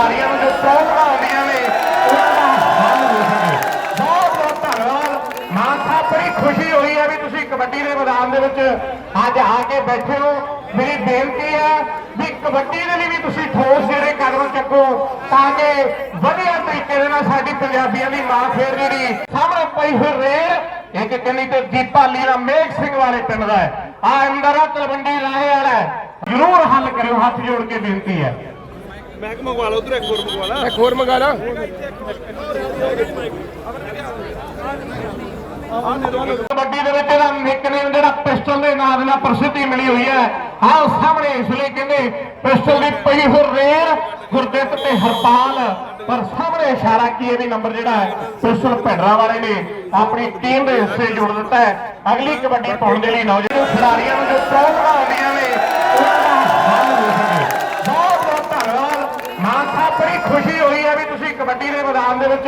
ਖਿਡਾਰੀਆਂ ਨੂੰ ਜੋ ਪ੍ਰੋਬਲਮਾਂ ਆਉਂਦੀਆਂ ਨੇ, ਉਹਨਾਂ ਦਾ ਹੱਲ ਹੋ ਬਹੁਤ ਬਹੁਤ ਧੰਨਵਾਦ। ਮਾਨ ਸਾਹਿਬ ਬੜੀ ਖੁਸ਼ੀ ਹੋਈ ਹੈ ਵੀ ਤੁਸੀਂ ਕਬੱਡੀ ਦੇ ਮੈਦਾਨ ਦੇ ਵਿੱਚ ਅੱਜ ਆ ਕੇ ਬੈਠੇ ਹੋ। ਮੇਰੀ ਬੇਨਤੀ ਹੈ ਵੀ ਕਬੱਡੀ ਦੇ ਲਈ ਵੀ ਤੁਸੀਂ ਠੋਸ ਜਿਹੜੇ ਕਦਮ ਚੱਕੋ ਤਾਂ ਕਿ ਵਧੀਆ ਤਰੀਕੇ ਦੇ ਨਾਲ ਸਾਡੀ ਪੰਜਾਬੀਆਂ ਦੀ ਮਾਂ ਫੇਰ ਜਿਹੜੀ ਸਾਹਮਣੇ ਪਈ ਹੋਈ ਰੇਲ, ਇੱਕ ਕੰਨੀ ਤੇ ਦੀਪਾ ਲੀਲਾ ਮੇਘ ਸਿੰਘ ਵਾਲੇ ਪਿੰਡ ਦਾ ਹੈ। ਆ ਅੰਦਰ ਆ ਤਲਵੰਡੀ ਲਾਹੇ ਵਾਲਾ ਜ਼ਰੂਰ ਹੱਲ ਕਰਿਓ, ਹੱਥ ਜੋੜ ਕੇ ਬੇਨਤੀ ਹੈ। ਮੈਂ ਕਿ ਮੰਗਵਾ ਲਾ ਉਧਰ ਇੱਕ ਹੋਰ ਮੰਗਵਾ ਲਾ। ਇੱਕ ਹੋਰ ਮੰਗਾ ਲਾ। ਕਬੱਡੀ ਦੇ ਵਿੱਚ ਇਹਦਾ ਨਿਕਨੇਮ ਜਿਹੜਾ ਪਿਸਟਲ ਦੇ ਨਾਂ ਦੇ ਨਾਲ ਪ੍ਰਸਿੱਧੀ ਮਿਲੀ ਹੋਈ ਹੈ। ਆਹ ਸਾਹਮਣੇ ਇਸ ਲਈ ਕਹਿੰਦੇ ਪਿਸਟਲ ਦੀ ਪਈ ਹੋ ਰੇਰ ਗੁਰਦਿੱਤ ਤੇ ਹਰਪਾਲ। ਪਰ ਸਾਹਮਣੇ ਇਸ਼ਾਰਾ ਕੀ ਇਹ ਵੀ ਨੰਬਰ ਜਿਹੜਾ ਹੈ ਪਿਸਟਲ ਭੈਡਰਾ ਵਾਲੇ ਨੇ ਆਪਣੀ ਟੀਮ ਦੇ ਹਿੱਸੇ ਜੋੜ ਦਿੱਤਾ ਹੈ। ਅਗਲੀ ਕਬੱਡੀ ਪਾਉਣ ਦੇ ਲਈ ਨੌਜਵਾਨ ਖਿਡਾਰੀਆਂ ਨੂੰ ਜੋ ਪ੍ਰੋਬਲਮਾਂ ਆਉਂਦੀਆਂ ਮੈਦਾਨ ਦੇ ਵਿੱਚ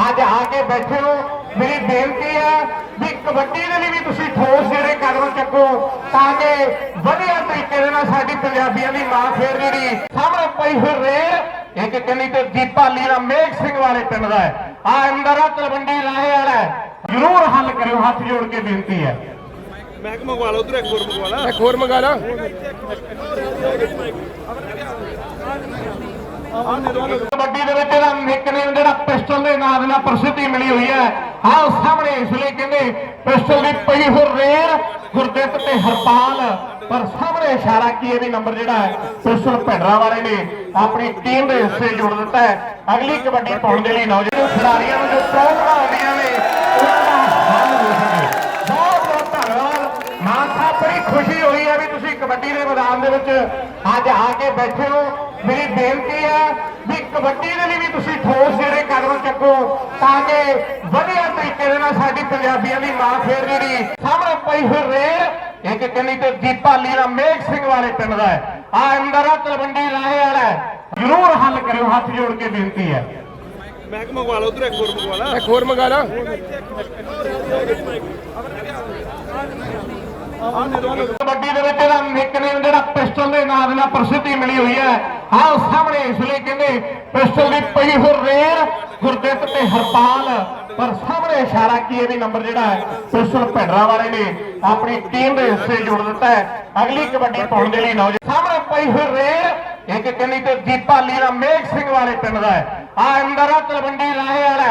ਅੱਜ ਆ ਕੇ ਬੈਠੇ ਹੋ। ਮੇਰੀ ਬੇਨਤੀ ਹੈ ਵੀ ਕਬੱਡੀ ਦੇ ਲਈ ਵੀ ਤੁਸੀਂ ਠੋਸ ਜਿਹੜੇ ਕਦਮ ਚੱਕੋ ਤਾਂ ਕਿ ਵਧੀਆ ਤਰੀਕੇ ਦੇ ਨਾਲ ਸਾਡੀ ਪੰਜਾਬੀਆਂ ਦੀ ਮਾਂ ਫੇਰ ਜਿਹੜੀ ਸਾਹਮਣੇ ਪਈ ਹੋਈ ਰੇਲ ਇੱਕ ਕੰਨੀ ਤੇ ਦੀਪਾ ਲੀਲਾ ਮੇਘ ਸਿੰਘ ਵਾਲੇ ਪਿੰਡ ਦਾ ਹੈ। ਆ ਅੰਦਰ ਆ ਤਲਵੰਡੀ ਰਾਹੇ ਵਾਲਾ ਹੈ। ਜ਼ਰੂਰ ਹੱਲ ਕਰਿਓ ਹੱਥ ਜੋੜ ਕੇ ਬੇਨਤੀ ਹੈ। ਮੈਂ ਮੰਗਵਾ ਲਾ ਉਧਰ ਇੱਕ ਹੋਰ ਮੰਗਵਾ ਲਾ। ਇੱਕ ਹੋਰ ਮੰਗਾ ਲਾ। ਕਬੱਡੀ ਦੇ ਵਿੱਚ ਇਹਦਾ ਨਿਕਨੇਮ ਜਿਹੜਾ ਪਿਸਟਲ ਦੇ ਨਾਂ ਦੇ ਨਾਲ ਪ੍ਰਸਿੱਧੀ ਮਿਲੀ ਹੋਈ ਹੈ। ਆਹ ਸਾਹਮਣੇ ਇਸ ਲਈ ਕਹਿੰਦੇ ਪਿਸਟਲ ਦੀ ਪਈ ਹੋ ਰੇਰ ਗੁਰਦਿੱਤ ਤੇ ਹਰਪਾਲ, ਪਰ ਸਾਹਮਣੇ ਇਸ਼ਾਰਾ ਕੀ ਇਹ ਵੀ ਨੰਬਰ ਜਿਹੜਾ ਹੈ, ਪਿਸਟਲ ਭੈਡਰਾ ਵਾਲੇ ਨੇ ਆਪਣੀ ਟੀਮ ਦੇ ਹਿੱਸੇ ਜੋੜ ਦਿੱਤਾ ਹੈ। ਅਗਲੀ ਕਬੱਡੀ ਪਾਉਣ ਦੇ ਲਈ ਨੌਜਵਾਨ ਖਿਡਾਰੀਆਂ ਨੂੰ ਜੋ ਪ੍ਰੋਬਲਮਾਂ ਆਉਂਦੀਆਂ ਨੇ ਬਹੁਤ ਬਹੁਤ ਧੰਨਵਾਦ। ਮਾਨ ਸਾਹਿਬ ਬੜੀ ਖੁਸ਼ੀ ਹੋਈ ਹੈ ਵੀ ਤੁਸੀਂ ਕਬੱਡੀ ਦੇ ਮੈਦਾਨ ਦੇ ਵਿੱਚ ਅੱਜ ਆ ਕੇ ਬੈਠੇ ਹੋ। ਮੇਰੀ ਬੇਨਤੀ ਹੈ ਵੀ ਕਬੱਡੀ ਦੇ ਲਈ ਵੀ ਤੁਸੀਂ ਠੋਸ ਜਿਹੜੇ ਕਦਮ ਚੱਕੋ ਤਾਂ ਕਿ ਵਧੀਆ ਤਰੀਕੇ ਦੇ ਨਾਲ ਸਾਡੀ ਪੰਜਾਬੀਆਂ ਦੀ ਮਾਂ ਫੇਰ ਜਿਹੜੀ ਸਾਹਮਣੇ ਪਈ ਹੋਈ ਰੇਲ ਇੱਕ ਕੰਨੀ ਤੇ ਦੀਪਾ ਲੀਲਾ ਮੇਘ ਸਿੰਘ ਵਾਲੇ ਪਿੰਡ ਦਾ ਹੈ। ਆ ਅੰਦਰ ਆ ਤਲਵੰਡੀ ਰਾਹੇ ਵਾਲਾ। ਜ਼ਰੂਰ ਹੱਲ ਕਰਿਓ ਹੱਥ ਜੋੜ ਕੇ ਬੇਨਤੀ ਹੈ। ਮੈਂ ਕਿ ਮੰਗਵਾ ਲਾ ਉਧਰ ਇੱਕ ਹੋਰ ਮੰਗਵਾ ਲਾ। ਇੱਕ ਹੋਰ ਮੰਗਾ ਲਾ। ਕਬੱਡੀ ਦੇ ਵਿੱਚ ਇਹਦਾ ਨਿਕਨੇਮ ਜਿਹੜਾ ਪਿਸਟਲ ਦੇ ਨਾਂ ਦੇ ਨਾਲ ਪ੍ਰਸਿੱਧੀ ਮਿਲੀ ਹੋਈ ਹੈ। ਆਹ ਸਾਹਮਣੇ, ਇਸ ਲਈ ਕਹਿੰਦੇ ਪਿਸਟਲ ਦੀ ਪਈ ਹੋ ਰੇਰ, ਗੁਰਦਿੱਤ ਤੇ ਹਰਪਾਲ। ਪਰ ਸਾਹਮਣੇ ਇਸ਼ਾਰਾ ਕੀ ਇਹ ਵੀ ਨੰਬਰ ਜਿਹੜਾ ਹੈ, ਪਿਸਟਲ ਭੈਡਰਾ ਵਾਲੇ ਨੇ ਆਪਣੀ ਟੀਮ ਦੇ ਹਿੱਸੇ ਜੋੜ ਦਿੱਤਾ ਹੈ। ਅਗਲੀ ਕਬੱਡੀ ਪਾਉਣ ਦੇ ਲਈ ਨੌਜਵਾਨ ਸਾਹਮਣੇ ਪਈ ਹੋਰ ਰੇਰ, ਇੱਕ ਕੰਨੀ ਤੇ ਦੀਪਾ ਲੀਲਾ ਮੇਘ ਸਿੰਘ ਵਾਲੇ ਪਿੰਡ ਦਾ ਹੈ। ਆ ਅੰਦਰ ਆ ਤਲਵੰਡੀ ਲਾਹੇ ਵਾਲਾ